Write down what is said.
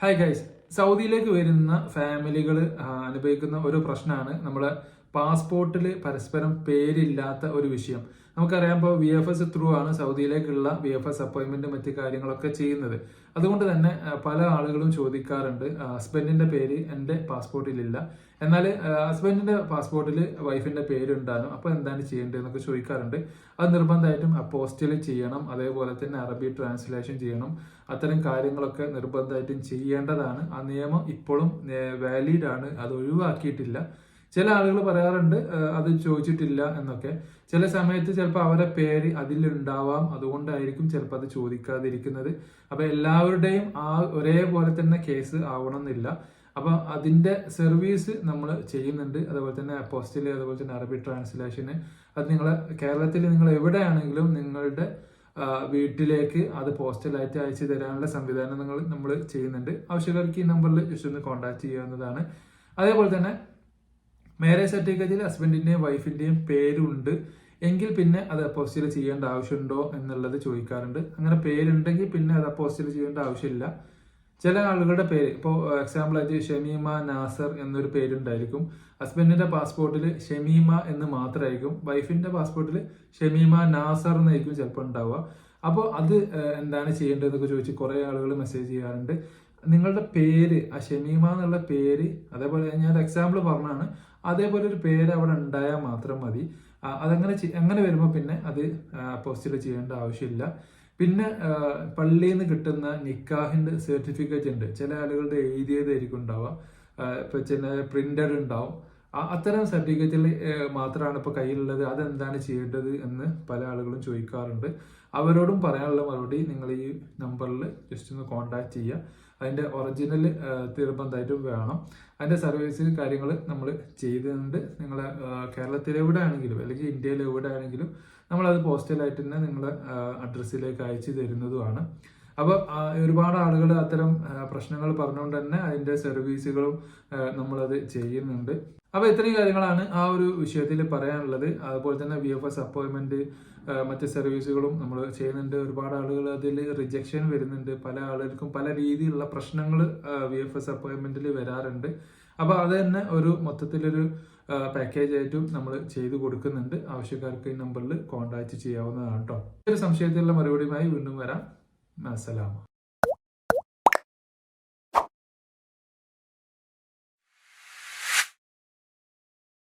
Hi guys സൗദിയിലേക്ക് വരുന്ന ഫാമിലികൾ അനുഭവിക്കുന്ന ഒരു പ്രശ്നമാണ് നമ്മളെ പാസ്പോർട്ടിൽ പരസ്പരം പേരില്ലാത്ത ഒരു വിഷയം. നമുക്കറിയാം ഇപ്പോൾ വി എഫ് എസ് ത്രൂ ആണ് സൗദിയിലേക്കുള്ള വി എഫ് എസ് അപ്പോയിൻമെന്റും മറ്റു കാര്യങ്ങളൊക്കെ ചെയ്യുന്നത്. അതുകൊണ്ട് തന്നെ പല ആളുകളും ചോദിക്കാറുണ്ട് ഹസ്ബൻഡിന്റെ പേര് എന്റെ പാസ്പോർട്ടിലില്ല. എന്നാൽ ഹസ്ബൻഡിന്റെ പാസ്പോർട്ടിൽ വൈഫിന്റെ പേരുണ്ടാകും അപ്പോൾ എന്താണ് ചെയ്യേണ്ടത് എന്നൊക്കെ ചോദിക്കാറുണ്ട്. അത് നിർബന്ധമായിട്ടും അപ്പോസ്റ്റിൽ ചെയ്യണം. അതേപോലെ തന്നെ അറബി ട്രാൻസ്ലേഷൻ ചെയ്യണം. അത്തരം കാര്യങ്ങളൊക്കെ നിർബന്ധമായിട്ടും ചെയ്യേണ്ടതാണ്. ആ നിയമം ഇപ്പോഴും വാലിഡ് ആണ്. അത് ഒഴിവാക്കിയിട്ടില്ല. ചില ആളുകൾ പറയാറുണ്ട് അത് ചോദിച്ചിട്ടില്ല എന്നൊക്കെ. ചില സമയത്ത് ചിലപ്പോൾ അവരുടെ പേര് അതിലുണ്ടാവാം. അതുകൊണ്ടായിരിക്കും ചിലപ്പോൾ അത് ചോദിക്കാതിരിക്കുന്നത്. അപ്പൊ എല്ലാവരുടെയും ആ ഒരേപോലെ തന്നെ കേസ് ആവണമെന്നില്ല. അപ്പൊ അതിന്റെ സർവീസ് നമ്മൾ ചെയ്യുന്നുണ്ട്. അതുപോലെ തന്നെ പോസ്റ്റിൽ അതുപോലെ തന്നെ അറബി ട്രാൻസ്ലേഷന്. അത് നിങ്ങൾ കേരളത്തിൽ നിങ്ങൾ എവിടെയാണെങ്കിലും നിങ്ങളുടെ വീട്ടിലേക്ക് അത് പോസ്റ്റലായിട്ട് അയച്ചു തരാനുള്ള സംവിധാനം നിങ്ങൾ നമ്മൾ ചെയ്യുന്നുണ്ട്. ആവശ്യക്കാർക്ക് ഈ നമ്പറിൽ ജസ്റ്റ് ഒന്ന് കോൺടാക്ട് ചെയ്യാവുന്നതാണ്. അതേപോലെ തന്നെ മാരേജ് സർട്ടിഫിക്കറ്റിൽ ഹസ്ബൻഡിന്റെയും വൈഫിന്റെയും പേരുണ്ട്. എങ്കിൽ പിന്നെ അത് അപ്പോസ്റ്റിൽ ചെയ്യേണ്ട ആവശ്യമുണ്ടോ എന്നുള്ളത് ചോദിക്കാറുണ്ട്. അങ്ങനെ പേരുണ്ടെങ്കിൽ പിന്നെ അത് അപ്പോസ്റ്റിൽ ചെയ്യേണ്ട ആവശ്യമില്ല. ചില ആളുകളുടെ പേര് ഇപ്പോൾ എക്സാമ്പിൾ ആയിട്ട് ഷമീമ നാസർ എന്നൊരു പേരുണ്ടായിരിക്കും. ഹസ്ബൻഡിന്റെ പാസ്പോർട്ടിൽ ഷമീമ എന്ന് മാത്രമായിരിക്കും. വൈഫിന്റെ പാസ്പോർട്ടിൽ ഷമീമ നാസർ എന്നായിരിക്കും ചിലപ്പോൾ ഉണ്ടാവുക. അപ്പോൾ അത് എന്താണ് ചെയ്യേണ്ടതെന്നൊക്കെ ചോദിച്ച് കുറേ ആളുകൾ മെസ്സേജ് ചെയ്യാറുണ്ട്. നിങ്ങളുടെ പേര് ആ ഷമീമ എന്നുള്ള പേര് അതേപോലെ ഞാൻ എക്സാമ്പിൾ പറഞ്ഞാണ് അതേപോലെ ഒരു പേര് അവിടെ ഉണ്ടായാൽ മാത്രം മതി. അതങ്ങനെ അങ്ങനെ വരുമ്പോൾ പിന്നെ അത് പോസ്റ്റിൽ ചെയ്യേണ്ട ആവശ്യമില്ല. പിന്നെ പള്ളിയിൽ നിന്ന് കിട്ടുന്ന നിക്കാഹിന്റെ സർട്ടിഫിക്കറ്റ് ഉണ്ട്. ചില ആളുകളുടെ എഴുതിയതായിരിക്കും ഉണ്ടാവുക. ഇപ്പം ചില പ്രിന്റഡ് ഉണ്ടാവും. അത്തരം സർട്ടിഫിക്കറ്റിൽ മാത്രമാണ് ഇപ്പോൾ കയ്യിലുള്ളത്. അതെന്താണ് ചെയ്യേണ്ടത് എന്ന് പല ആളുകളും ചോദിക്കാറുണ്ട്. അവരോടും പറയാനുള്ള മറുപടി നിങ്ങൾ ഈ നമ്പറിൽ ജസ്റ്റ് ഒന്ന് കോൺടാക്ട് ചെയ്യുക. അതിന്റെ ഒറിജിനൽ നിർബന്ധമായിട്ടും വേണം. അതിന്റെ സർവീസ് കാര്യങ്ങൾ നമ്മൾ ചെയ്തിട്ടുണ്ട്. നിങ്ങൾ കേരളത്തിലെവിടെ ആണെങ്കിലും അല്ലെങ്കിൽ ഇന്ത്യയിലെവിടെ ആണെങ്കിലും നമ്മളത് പോസ്റ്റലായിട്ട് തന്നെ നിങ്ങളെ അഡ്രസ്സിലേക്ക് അയച്ചു തരുന്നതുമാണ്. അപ്പോൾ ഒരുപാട് ആളുകൾ അത്തരം പ്രശ്നങ്ങൾ പറഞ്ഞുകൊണ്ട് തന്നെ അതിന്റെ സർവീസുകളും നമ്മളത് ചെയ്യുന്നുണ്ട്. അപ്പോൾ ഇത്രയും കാര്യങ്ങളാണ് ആ ഒരു വിഷയത്തിൽ പറയാനുള്ളത്. അതുപോലെ തന്നെ വി എഫ് എസ് അപ്പോയിൻമെന്റ് മറ്റ് സർവീസുകളും നമ്മൾ ചെയ്യുന്നുണ്ട്. ഒരുപാട് ആളുകൾ അതിൽ റിജക്ഷൻ വരുന്നുണ്ട്. പല ആളുകൾക്കും പല രീതിയിലുള്ള പ്രശ്നങ്ങൾ വി എഫ് എസ് അപ്പോയിൻമെന്റിൽ വരാറുണ്ട്. അപ്പോൾ അത് തന്നെ ഒരു മൊത്തത്തിലൊരു പാക്കേജ് ആയിട്ടും നമ്മൾ ചെയ്തു കൊടുക്കുന്നുണ്ട്. ആവശ്യക്കാർക്ക് ഈ നമ്പറിൽ കോൺടാക്ട് ചെയ്യാവുന്നതാണ് കേട്ടോ ഒരു സംശയത്തിലുള്ള മറുപടിയുമായി വീണ്ടും വരാം. مع السلامة.